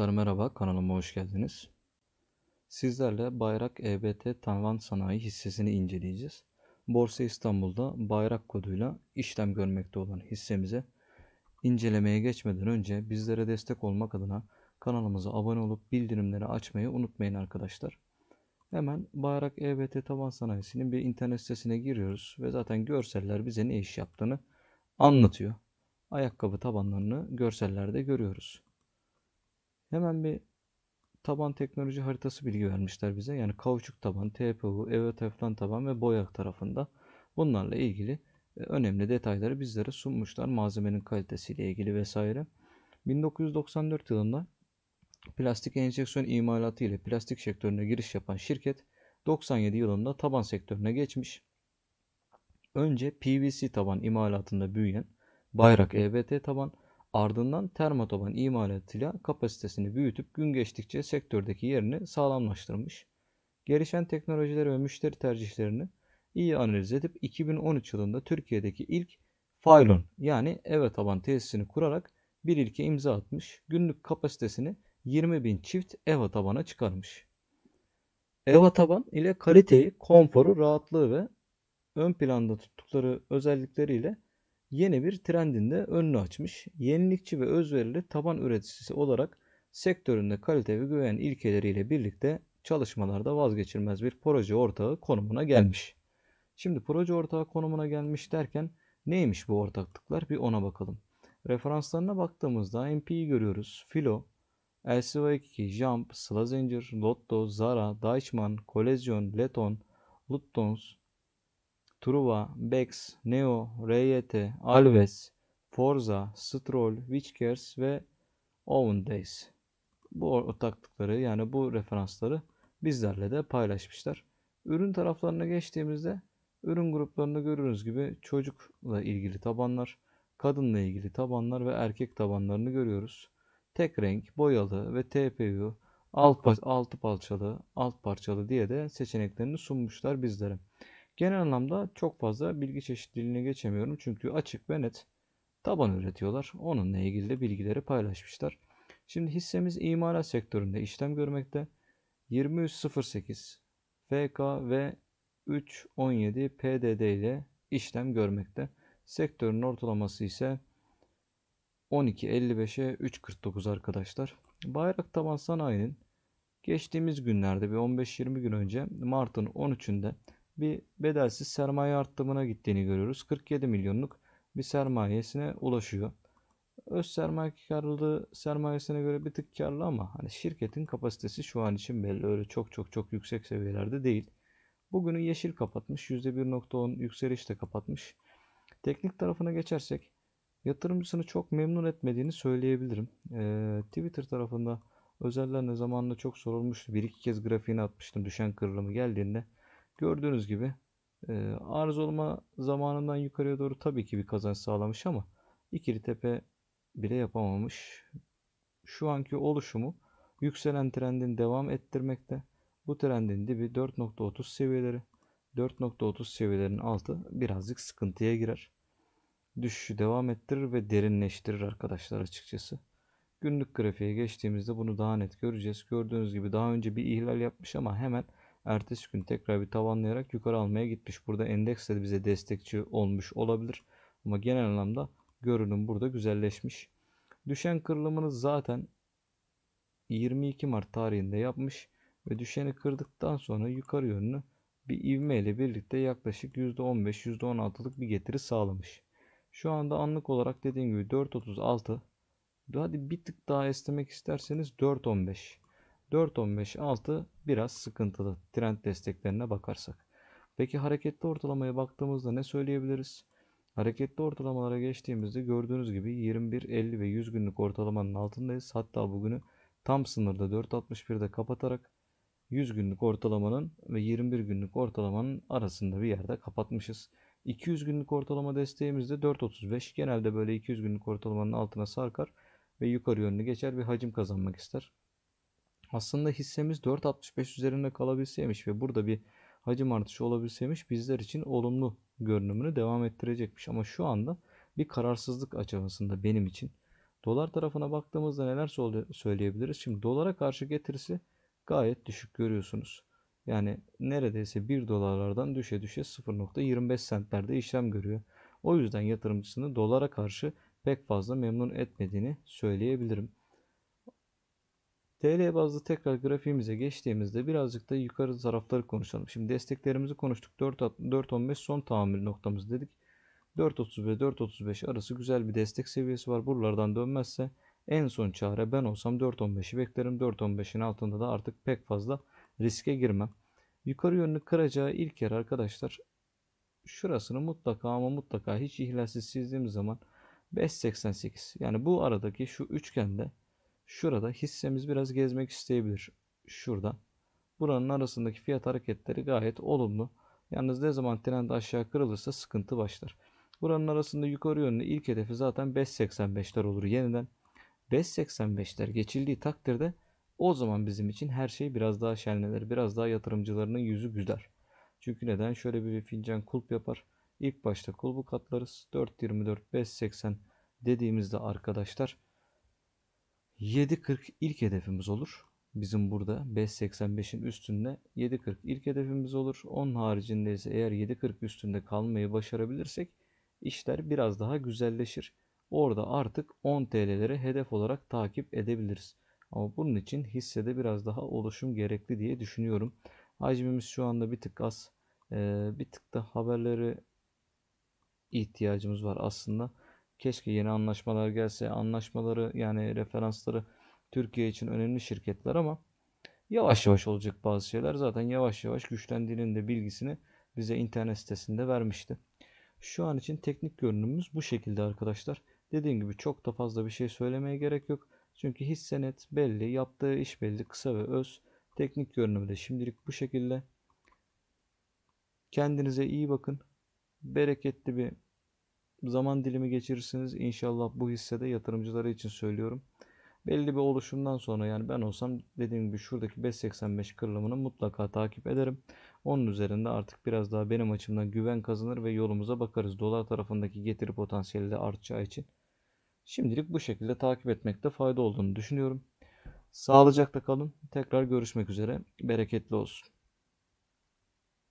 Arkadaşlar merhaba, kanalıma hoş geldiniz. Sizlerle Bayrak EBT Tavan Sanayi hissesini inceleyeceğiz. Borsa İstanbul'da bayrak koduyla işlem görmekte olan hissemize incelemeye geçmeden önce bizlere destek olmak adına kanalımıza abone olup bildirimleri açmayı unutmayın arkadaşlar. Hemen Bayrak EBT Tavan Sanayisi'nin bir internet sitesine giriyoruz ve zaten görseller bize ne iş yaptığını anlatıyor. Ayakkabı tabanlarını görsellerde görüyoruz. Hemen bir taban teknoloji haritası bilgi vermişler bize. Yani kauçuk taban, TPU, EVA teflon taban ve boya tarafında bunlarla ilgili e, önemli detayları bizlere sunmuşlar. Malzemenin kalitesiyle ilgili vesaire. 1994 yılında plastik enjeksiyon imalatı ile plastik sektörüne giriş yapan şirket 97 yılında taban sektörüne geçmiş. Önce PVC taban imalatında büyüyen Bayrak EBT taban Ardından termotaban imalatıyla kapasitesini büyütüp gün geçtikçe sektördeki yerini sağlamlaştırmış. Gelişen teknolojileri ve müşteri tercihlerini iyi analiz edip 2013 yılında Türkiye'deki ilk Faylon yani eve taban tesisini kurarak bir ilke imza atmış. Günlük kapasitesini 20 bin çift EVA tabana çıkarmış. EVA taban ile kaliteyi, konforu, rahatlığı ve ön planda tuttukları özellikleriyle yeni bir trendin de önünü açmış. Yenilikçi ve özverili taban üreticisi olarak sektöründe kalite ve güven ilkeleriyle birlikte çalışmalarda vazgeçilmez bir proje ortağı konumuna gelmiş. Şimdi proje ortağı konumuna gelmiş derken neymiş bu ortaklıklar bir ona bakalım. Referanslarına baktığımızda MP'yi görüyoruz. Filo, LCV2, Jump, Slazenger, Lotto, Zara, Deichmann, Collision, Leton, Luftons, Truva, Bex, Neo, RYT, Alves, Forza, Stroll, Witchkers ve Owen Days. Bu ortaklıkları yani bu referansları bizlerle de paylaşmışlar. Ürün taraflarına geçtiğimizde ürün gruplarında gördüğünüz gibi çocukla ilgili tabanlar, kadınla ilgili tabanlar ve erkek tabanlarını görüyoruz. Tek renk, boyalı ve TPU, alt, altı parçalı, alt parçalı diye de seçeneklerini sunmuşlar bizlere. Genel anlamda çok fazla bilgi çeşitliliğine geçemiyorum. Çünkü açık ve net taban üretiyorlar. Onunla ilgili de bilgileri paylaşmışlar. Şimdi hissemiz imalat sektöründe işlem görmekte. 2308 FK ve 317 PDD ile işlem görmekte. Sektörün ortalaması ise 12.55'e 3.49 arkadaşlar. Bayrak taban sanayinin geçtiğimiz günlerde bir 15-20 gün önce Mart'ın 13'ünde bir bedelsiz sermaye arttırımına gittiğini görüyoruz. 47 milyonluk bir sermayesine ulaşıyor. Öz sermaye karlılığı sermayesine göre bir tık karlı ama hani şirketin kapasitesi şu an için belli. Öyle çok çok çok yüksek seviyelerde değil. Bugünü yeşil kapatmış. %1.10 yükselişte kapatmış. Teknik tarafına geçersek yatırımcısını çok memnun etmediğini söyleyebilirim. Ee, Twitter tarafında özellerine zamanında çok sorulmuştu. Bir iki kez grafiğini atmıştım düşen kırılımı geldiğinde. Gördüğünüz gibi e, arz olma zamanından yukarıya doğru tabii ki bir kazanç sağlamış ama ikili tepe bile yapamamış. Şu anki oluşumu yükselen trendin devam ettirmekte. Bu trendin dibi 4.30 seviyeleri. 4.30 seviyelerinin altı birazcık sıkıntıya girer. Düşüşü devam ettirir ve derinleştirir arkadaşlar açıkçası. Günlük grafiğe geçtiğimizde bunu daha net göreceğiz. Gördüğünüz gibi daha önce bir ihlal yapmış ama hemen ertesi gün tekrar bir tavanlayarak yukarı almaya gitmiş. Burada endeks de bize destekçi olmuş olabilir. Ama genel anlamda görünüm burada güzelleşmiş. Düşen kırılımını zaten 22 Mart tarihinde yapmış ve düşeni kırdıktan sonra yukarı yönlü bir ivme ile birlikte yaklaşık %15-%16'lık bir getiri sağlamış. Şu anda anlık olarak dediğim gibi 4.36 hadi bir tık daha esnemek isterseniz 4.15 4.15.6 biraz sıkıntılı trend desteklerine bakarsak. Peki hareketli ortalamaya baktığımızda ne söyleyebiliriz? Hareketli ortalamalara geçtiğimizde gördüğünüz gibi 21, 50 ve 100 günlük ortalamanın altındayız. Hatta bugünü tam sınırda 4.61'de kapatarak 100 günlük ortalamanın ve 21 günlük ortalamanın arasında bir yerde kapatmışız. 200 günlük ortalama desteğimizde 4.35. Genelde böyle 200 günlük ortalamanın altına sarkar ve yukarı yönlü geçer bir hacim kazanmak ister. Aslında hissemiz 4.65 üzerinde kalabilseymiş ve burada bir hacim artışı olabilseymiş bizler için olumlu görünümünü devam ettirecekmiş. Ama şu anda bir kararsızlık aşamasında benim için. Dolar tarafına baktığımızda neler söyle- söyleyebiliriz? Şimdi dolara karşı getirisi gayet düşük görüyorsunuz. Yani neredeyse 1 dolarlardan düşe düşe 0.25 sentlerde işlem görüyor. O yüzden yatırımcısını dolara karşı pek fazla memnun etmediğini söyleyebilirim. TL bazlı tekrar grafiğimize geçtiğimizde birazcık da yukarı tarafları konuşalım. Şimdi desteklerimizi konuştuk. 4.15 son tahammül noktamız dedik. 4.30 ve 4.35 arası güzel bir destek seviyesi var. Buralardan dönmezse en son çare ben olsam 4.15'i beklerim. 4.15'in altında da artık pek fazla riske girmem. Yukarı yönlü kıracağı ilk yer arkadaşlar şurasını mutlaka ama mutlaka hiç ihlalsiz çizdiğimiz zaman 5.88 yani bu aradaki şu üçgende şurada hissemiz biraz gezmek isteyebilir. Şurada. Buranın arasındaki fiyat hareketleri gayet olumlu. Yalnız ne zaman trend aşağı kırılırsa sıkıntı başlar. Buranın arasında yukarı yönlü ilk hedefi zaten 5.85'ler olur yeniden. 5.85'ler geçildiği takdirde o zaman bizim için her şey biraz daha şenlenir. Biraz daha yatırımcılarının yüzü güler. Çünkü neden? Şöyle bir fincan kulp yapar. İlk başta kulbu katlarız. 4.24, 5.80 dediğimizde arkadaşlar 7.40 ilk hedefimiz olur. Bizim burada 5.85'in üstünde 7.40 ilk hedefimiz olur. Onun haricinde ise eğer 7.40 üstünde kalmayı başarabilirsek işler biraz daha güzelleşir. Orada artık 10 TL'lere hedef olarak takip edebiliriz. Ama bunun için hissede biraz daha oluşum gerekli diye düşünüyorum. Hacmimiz şu anda bir tık az. Ee, bir tık da haberleri ihtiyacımız var aslında. Keşke yeni anlaşmalar gelse. Anlaşmaları yani referansları Türkiye için önemli şirketler ama yavaş yavaş olacak bazı şeyler. Zaten yavaş yavaş güçlendiğinin de bilgisini bize internet sitesinde vermişti. Şu an için teknik görünümümüz bu şekilde arkadaşlar. Dediğim gibi çok da fazla bir şey söylemeye gerek yok. Çünkü hisse net belli, yaptığı iş belli, kısa ve öz. Teknik görünümü de şimdilik bu şekilde. Kendinize iyi bakın. Bereketli bir zaman dilimi geçirirsiniz. İnşallah bu hissede yatırımcıları için söylüyorum. Belli bir oluşumdan sonra yani ben olsam dediğim gibi şuradaki 5.85 kırılımını mutlaka takip ederim. Onun üzerinde artık biraz daha benim açımdan güven kazanır ve yolumuza bakarız. Dolar tarafındaki getiri potansiyeli de artacağı için. Şimdilik bu şekilde takip etmekte fayda olduğunu düşünüyorum. Sağlıcakla kalın. Tekrar görüşmek üzere. Bereketli olsun.